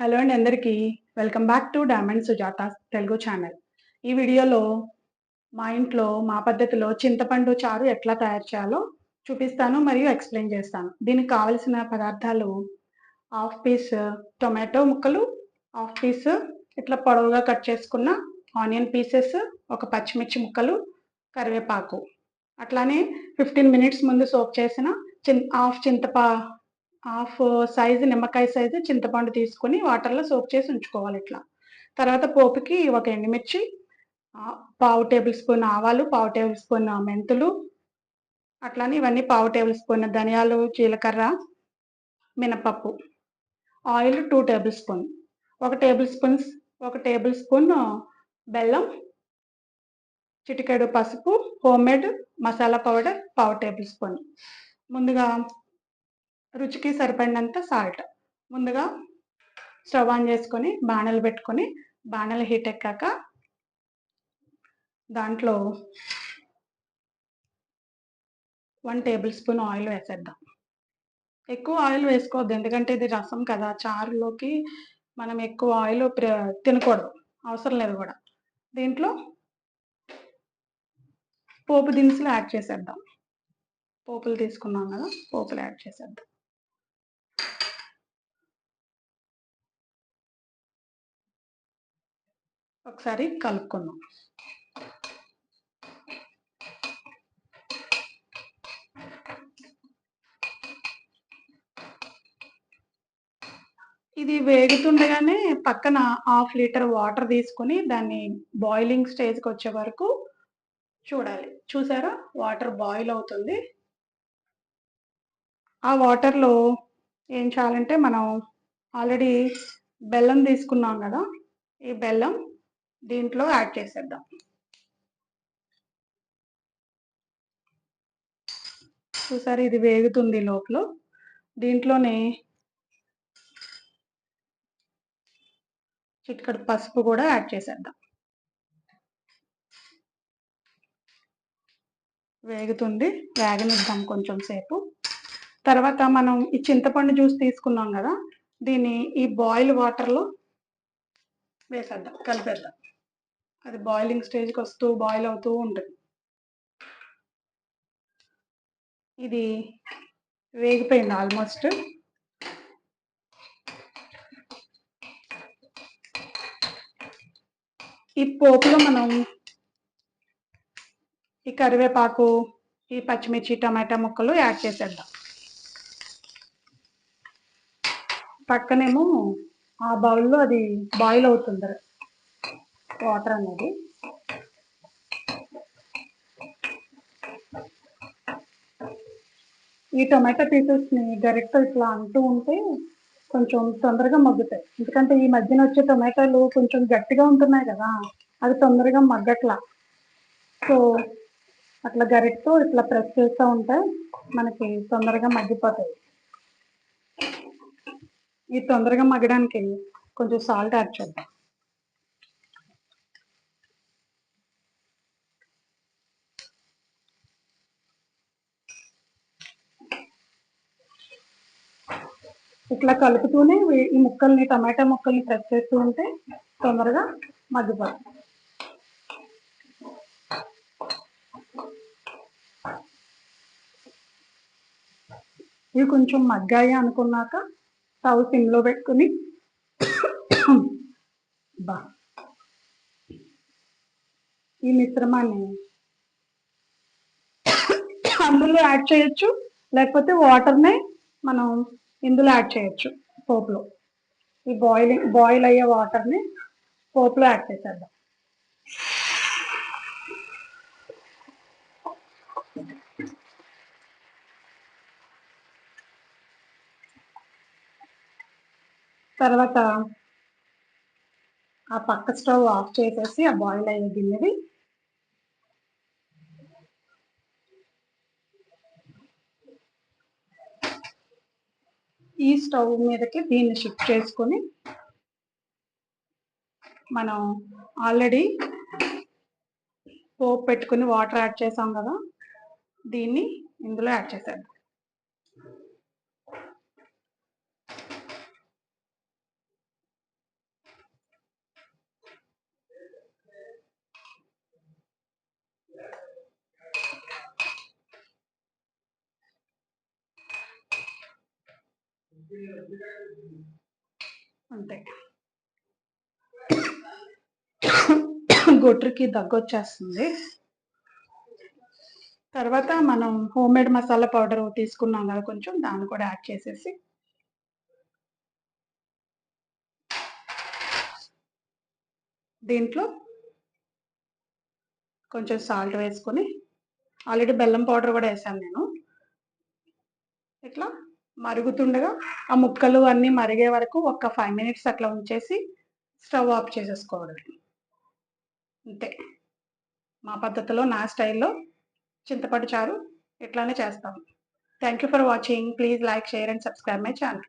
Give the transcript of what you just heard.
Hello అండి అందరికీ. Welcome back to diamond Sujatha Telugu channel ఈ వీడియోలో మా ఇంట్లో మా పద్ధతిలో చింతపండు చారు ఎట్లా తయారు చేయాలో చూపిస్తాను మరియు ఎక్స్ప్లెయిన్ చేస్తాను. దీనికి కావలసిన పదార్థాలు హాఫ్ పీస్ టొమాటో ముక్కలు హాఫ్ పీస్ ఇట్లా పొడవుగా కట్ చేసుకున్న ఆనియన్ పీసెస్ ఒక పచ్చిమిర్చి ముక్కలు కరివేపాకు. అట్లానే ఫిఫ్టీన్ మినిట్స్ ముందు సోప్ చేసిన చిన్ హాఫ్ చింతపా హాఫ్ సైజు నిమ్మకాయ సైజు చింతపండు తీసుకొని వాటర్లో సోప్ చేసి ఉంచుకోవాలి ఇట్లా. తర్వాత పోపుకి ఒక ఎండుమిర్చి పావు టేబుల్ స్పూన్ ఆవాలు పావు టేబుల్ స్పూన్ మెంతులు అట్లానే ఇవన్నీ పావు టేబుల్ స్పూన్ ధనియాలు జీలకర్ర మినపప్పు. Oil two tablespoon. ఒక టేబుల్ స్పూన్స్ ఒక టేబుల్ స్పూన్ బెల్లం చిటికెడు పసుపు హోమ్ మేడ్ మసాలా పౌడర్ పావు టేబుల్ స్పూన్. ముందుగా రుచికి సరిపడినంత సాల్ట్ ముందుగా స్టవ్ ఆన్ చేసుకొని బాణలు పెట్టుకొని బాణలు హీట్ ఎక్కాక దాంట్లో వన్ టేబుల్ స్పూన్ ఆయిల్ వేసేద్దాం. ఎక్కువ ఆయిల్ వేసుకోవద్దు ఎందుకంటే ఇది రసం కదా చారులోకి మనం ఎక్కువ ఆయిల్ ప్ర- తినకూడదు అవసరం లేదు కూడా. దీంట్లో పోపు దినుసులు యాడ్ చేసేద్దాం. పోపులు తీసుకున్నాం కదా పోపులు యాడ్ చేసేద్దాం. ఒకసారి కలుపుకున్నాం ఇది వేగుతుండగానే పక్కన హాఫ్ లీటర్ వాటర్ తీసుకొని దాన్ని బాయిలింగ్ స్టేజ్కి వచ్చే వరకు చూడాలి. చూసారా? వాటర్ బాయిల్ అవుతుంది. ఆ వాటర్లో ఏం చేయాలంటే మనం ఆల్రెడీ బెల్లం తీసుకున్నాం కదా? ఈ బెల్లం దీంట్లో యాడ్ చేసేద్దాం. చూసారు ఇది వేగుతుంది లోపల. దీంట్లోనే చిటికడు పసుపు కూడా యాడ్ చేసేద్దాం. వేగుతుంది వేగనిద్దాం కొంచెం సేపు. తర్వాత మనం ఈ చింతపండు జ్యూస్ తీసుకున్నాం కదా దీన్ని ఈ బాయిల్ వాటర్లో వేసేద్దాం కలిపేద్దాం. అది బాయిలింగ్ స్టేజ్కి వస్తూ బాయిల్ అవుతూ ఉంటుంది. ఇది వేగిపోయింది ఆల్మోస్ట్ ఈ పోపులో మనం ఈ కరివేపాకు ఈ పచ్చిమిర్చి టమాటా ముక్కలు యాడ్ చేసేద్దాం. పక్కనేమో ఆ బౌల్లో అది బాయిల్ అవుతుంది. వాటర్ అనేది ఈ టొమాటో పీసెస్ని గరిటతో ఇట్లా అంటూ ఉంటే కొంచెం తొందరగా మగ్గుతాయి. ఎందుకంటే ఈ మధ్యన వచ్చే టొమాటోలు కొంచెం గట్టిగా ఉంటున్నాయి కదా అది తొందరగా మగ్గట్లా. సో అట్లా గరిటతో ఇట్లా ప్రెస్ చేస్తూ ఉంటే మనకి తొందరగా మగ్గిపోతాయి. ఈ తొందరగా మగ్గడానికి కొంచెం సాల్ట్ యాడ్ చేద్దాం. ఇట్లా కలుపుతూనే ఈ ముక్కల్ని టమాటా ముక్కల్ని ప్రెస్ చేస్తూ ఉంటే తొందరగా మగ్గిపోతాయి. ఇవి కొంచెం మగ్గాయి అనుకున్నాక స్టవ్ సిమ్లో పెట్టుకుని బా. ఈ మిశ్రమాన్ని అందులో యాడ్ చేయొచ్చు లేకపోతే వాటర్నే మనం ఇందులో యాడ్ చేయొచ్చు పోపులో. ఈ బాయిలింగ్ బాయిల్ అయ్యే వాటర్ని పోపులో యాడ్ చేసేద్దాం. తర్వాత ఆ పక్క స్టవ్ ఆఫ్ చేసేసి ఆ బాయిల్ అయ్యే గిన్నెది ఈ స్టవ్ మీదకి దీన్ని షిఫ్ట్ చేసుకొని మనం ఆల్రెడీ పోపు పెట్టుకుని వాటర్ యాడ్ చేసాం కదా దీన్ని ఇందులో యాడ్ చేసేద్దాం. అంతే. గొట్రుకి దగ్గొచ్చేస్తుంది. తర్వాత మనం హోమ్ మేడ్ మసాలా పౌడర్ తీసుకున్నాం కదా కొంచెం దాన్ని కూడా యాడ్ చేసేసి. దీంట్లో కొంచెం సాల్ట్ వేసుకొని ఆల్రెడీ బెల్లం పౌడర్ కూడా వేసాను నేను. ఇట్లా మరుగుతుండగా ఆ ముక్కలు అన్నీ మరిగే వరకు ఒక ఫైవ్ మినిట్స్ అట్లా ఉంచేసి స్టవ్ ఆఫ్ చేసేసుకోవడం అంతే. మా పద్ధతిలో నా స్టైల్లో చింతపండు చారు ఇట్లానే చేస్తాము thank you for watching please like share and subscribe my channel